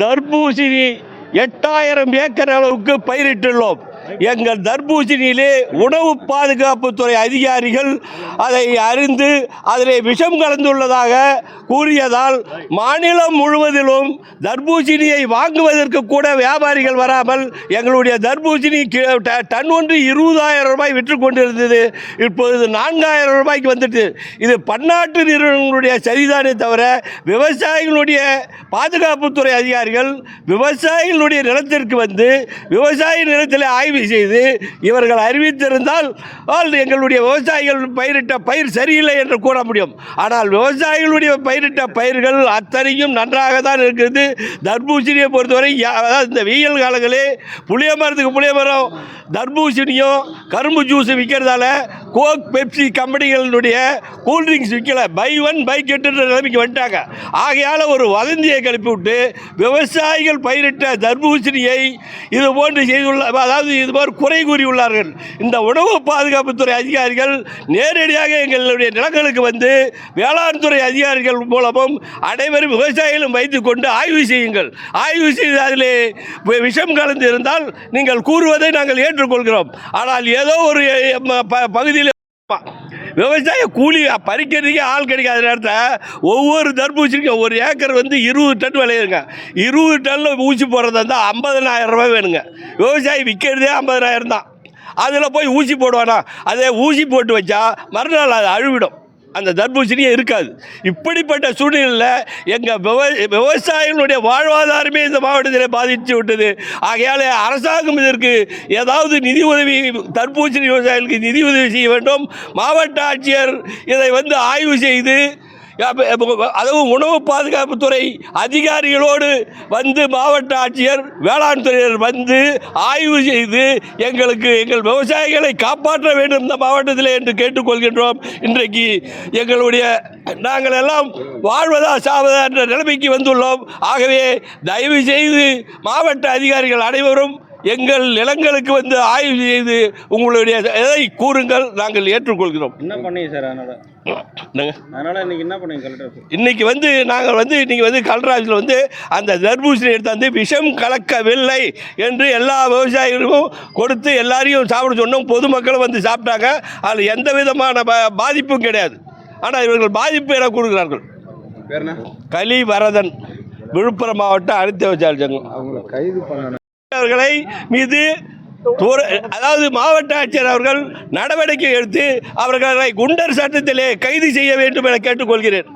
தர்பூசணி எட்டாயிரம் ஏக்கர் அளவுக்கு பயிரிட்டுள்ளோம். எங்கள் தர்பூசணியிலே உணவு பாதுகாப்புத்துறை அதிகாரிகள் அதை அறிந்து அதிலே விஷம் கலந்துள்ளதாக கூறியதால் மாநிலம் முழுவதிலும் தர்பூசணியை வாங்குவதற்கு கூட வியாபாரிகள் வராமல் எங்களுடைய தர்பூசணி ட- டன் ஒன்று இருபதாயிரம் ரூபாய் விற்று கொண்டிருந்தது. இப்பொழுது நான்காயிரம் ரூபாய்க்கு வந்துட்டு இது பன்னாட்டு நிறுவனங்களுடைய சரிதானே தவிர விவசாயிகளுடைய பாதுகாப்புத்துறை அதிகாரிகள் விவசாயிகளுடைய நிலத்திற்கு வந்து விவசாய நிலத்தில் ஆய்வு செய்து இவர்கள் அறிவித்திருந்தால் எங்களுடைய விவசாயிகள் பயிரிட்ட பயிர் சரியில்லை என்று கூற முடியும். ஆனால் விவசாயிகளுடைய பயிரிட்ட பயிர்கள் அத்தனையும் நன்றாக தான் இருக்குது தர்பூசணியை பொறுத்தவரை யா- அதாவது இந்த வெயில் காலங்களே புளிய மரத்துக்கு புளிய மரம் தர்பூசணியும் கரும்பு ஜூஸும் விற்கிறதால கோக் பெப்சி கம்பெனிகளினுடைய கூல்ட்ரிங்க்ஸ் விற்கல பை ஒன் பை கெட்டுன்ற நிலைமைக்கு வந்துட்டாங்க. ஆகையால் ஒரு வதந்தியை கிளப்பி விட்டு விவசாயிகள் பயிரிட்ட தர்பூசணியை இது போன்று செய்துள்ள அதாவது இது மாதிரி குறை கூறியுள்ளார்கள். இந்த உணவு பாதுகாப்புத்துறை அதிகாரிகள் நேரடியாக எங்களுடைய நிலங்களுக்கு வந்து வேளாண் துறை அதிகாரிகள் மூலமும் அனைவரும் விவசாயிகளும் வைத்துக்கொண்டு ஆய்வு செய்யுங்கள். ஆய்வு செய்து அதில் விஷம் கலந்து இருந்தால் நீங்கள் கூறுவதை நாங்கள் ஏற்று ஏற்றுக்கொள்கிறோம். ஆனால் ஏதோ ஒரு ப- பகுதியில் விவசாய கூலி பறிக்கிறதுக்கே ஆள் கிடைக்காத நேரத்தில் ஒவ்வொரு தர்பூசணிக்கும் ஒரு ஏக்கர் வந்து இருபது டன் விளையுங்க இருபது டன்னில் ஊசி போடுறதா இருந்தால் ஐம்பதனாயிரம் ரூபாய் வேணுங்க. விவசாயி விற்கிறதே ஐம்பதனாயிரம் தான். அதில் போய் ஊசி போடுவானா? அதே ஊசி போட்டு வச்சா மறுநாள் அது அழுவிடும். அந்த தர்பூசணியே இருக்காது. இப்படிப்பட்ட சூழ்நிலையில் எங்கள் விவ விவசாயிகளுடைய வாழ்வாதாரமே இந்த மாவட்டத்தில் பாதித்து விட்டது. ஆகையால் அரசாங்கம் இதற்கு ஏதாவது நிதி உதவி தர்பூசணி விவசாயிகளுக்கு நிதி உதவி செய்ய வேண்டும். மாவட்ட ஆட்சியர் இதை வந்து ஆய்வு செய்து அதுவும் உணவு பாதுகாப்புத்துறை அதிகாரிகளோடு வந்து மாவட்ட ஆட்சியர் வேளாண் துறையினர் வந்து ஆய்வு செய்து எங்களுக்கு எங்கள் விவசாயிகளை காப்பாற்ற வேண்டும் இந்த மாவட்டத்தில் என்று கேட்டுக்கொள்கின்றோம். இன்றைக்கு எங்களுடைய நாங்கள் எல்லாம் வாழ்வதா சாவதா என்ற நிலைமைக்கு வந்துள்ளோம். ஆகவே தயவு செய்து மாவட்ட அதிகாரிகள் அனைவரும் எங்கள் நிலங்களுக்கு வந்து ஆய்வு செய்து உங்களுடைய எதை கூறுங்கள் நாங்கள் ஏற்றுக்கொள்கிறோம். என்ன பண்ணீங்க சார் அதனால? அதனால இன்னைக்கு என்ன பண்ணீங்க கலெக்டர் இன்னைக்கு வந்து நாங்கள் வந்து இன்னைக்கு வந்து கல்ராஜில் வந்து அந்த தர்பூசணி எடுத்தாந்து விஷம் கலக்கவில்லை என்று எல்லா விவசாயிகளுக்கும் கொடுத்து எல்லாரையும் சாப்பிட சொன்னோம். பொதுமக்களும் வந்து சாப்பிட்டாங்க. அதில் எந்த விதமான பாதிப்பும் கிடையாது. ஆனால் இவர்கள் பாதிப்பு என என்ன? கலி வரதன் விழுப்புரம் மாவட்ட அனைத்து விவசாய சங்கம். அவங்கள கைது பண்ணணும் அவர்களை மீது அதாவது மாவட்ட ஆட்சியர் அவர்கள் நடவடிக்கை எடுத்து அவர்களை குண்டர் சட்டத்திலே கைது செய்ய வேண்டும் என கேட்டுக்கொள்கிறேன்.